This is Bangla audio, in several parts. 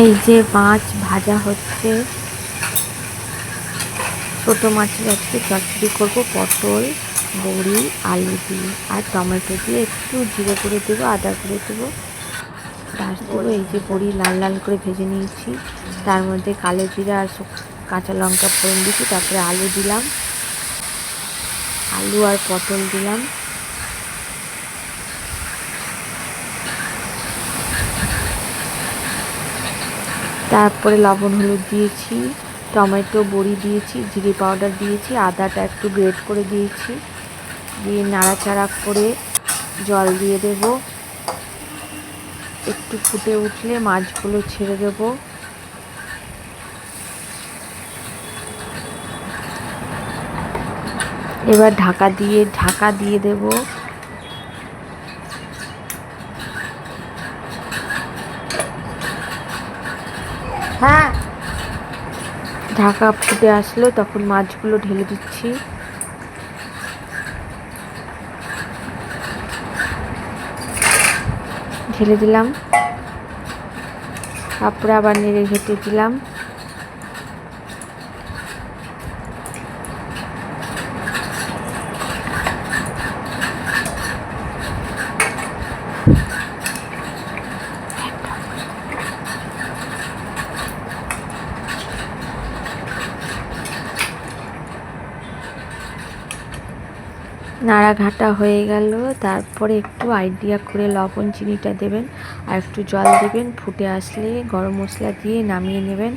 এই যে মাছ ভাজা হচ্ছে। ছোট মাছের আজকে চচ্চড়ি করব, পটল, বড়ি, আলু দিয়ে। আর টমেটো দিয়ে একটু জিরে করে দেবো, আদা করে দেবো। দেবো, এই যে বড়ি লাল লাল করে ভেজে নিয়েছি। তার মধ্যে কালো জিরা আর কাঁচা লঙ্কা ফোড়ন দিয়েছি, তারপরে আলু দিলাম। আলু আর পটল দিলাম। তারপরে লবণ হলুদ দিয়েছি, টমেটো, বড়ি দিয়েছি, জিরে পাউডার দিয়েছি, আদাটা একটু গ্রেট করে দিয়েছি। দিয়ে নাড়াচাড়া করে জল দিয়ে দেব। একটু ফুটে উঠলে মাছগুলো ছেড়ে দেব। এবার ঢাকা দিয়ে ঢাকা দিয়ে দেব। হ্যাঁ। ঢাকা ফুটে আসলো, তখন মাছগুলো ঢেলে দিচ্ছি। ঢেলে দিলাম। তারপরে আবার নেড়ে ঘেটে দিলাম। নাড়াঘাটা হয়ে গেল। তারপরে একটু আইডিয়া করে লবণ চিনিটা দেবেন আর একটু জল দেবেন। ফুটে আসলে গরম মশলা দিয়ে নামিয়ে নেবেন।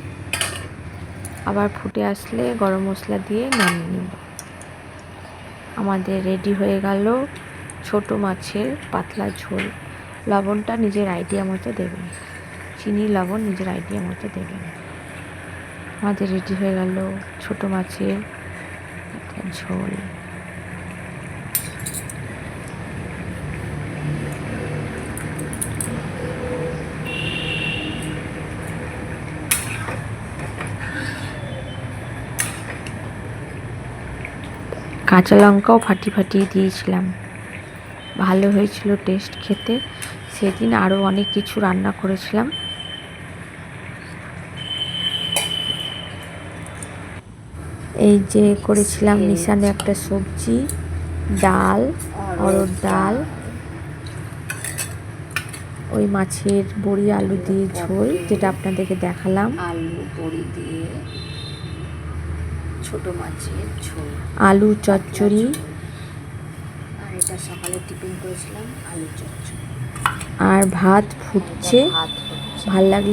আবার ফুটে আসলে গরম মশলা দিয়ে নামিয়ে নেব। আমাদের রেডি হয়ে গেল ছোট মাছের পাতলা ঝোল। লবণটা নিজের আইডিয়া মতো দেবেন। চিনি, লবণ নিজের আইডিয়া মতো দেবেন। আমাদের রেডি হয়ে গেল ছোট মাছের ঝোল। কাঁচা লঙ্কাও ফাটি ফাটিয়ে দিয়েছিলাম। ভালো হয়েছিল টেস্ট খেতে। সেদিন আরও অনেক কিছু রান্না করেছিলাম। এই যে করেছিলাম নিশানে একটা সবজি ডাল অরড় ডাল ওই মাছের বড়ি আলু দিয়ে ঝোল যেটা আপনাদেরকে দেখালাম। আলু বড়ি দিয়ে। ছোট মাছের ঝোল। আলু চচ্চড়ি। আর এটা সকালে টিফিন করেছিলাম আলু চচ্চড়ি। আর ভাত ফুটছে। ভাত ভালো লাগলে